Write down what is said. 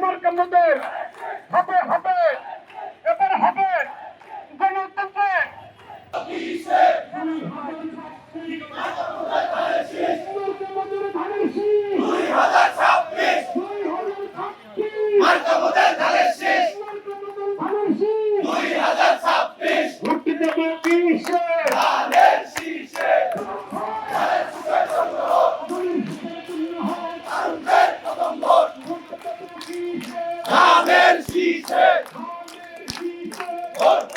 মার্কা মধ্যে হবে হবে এবার হবে গণতন্ত্রের দুই হাজার ছাব্বিশ। 헐!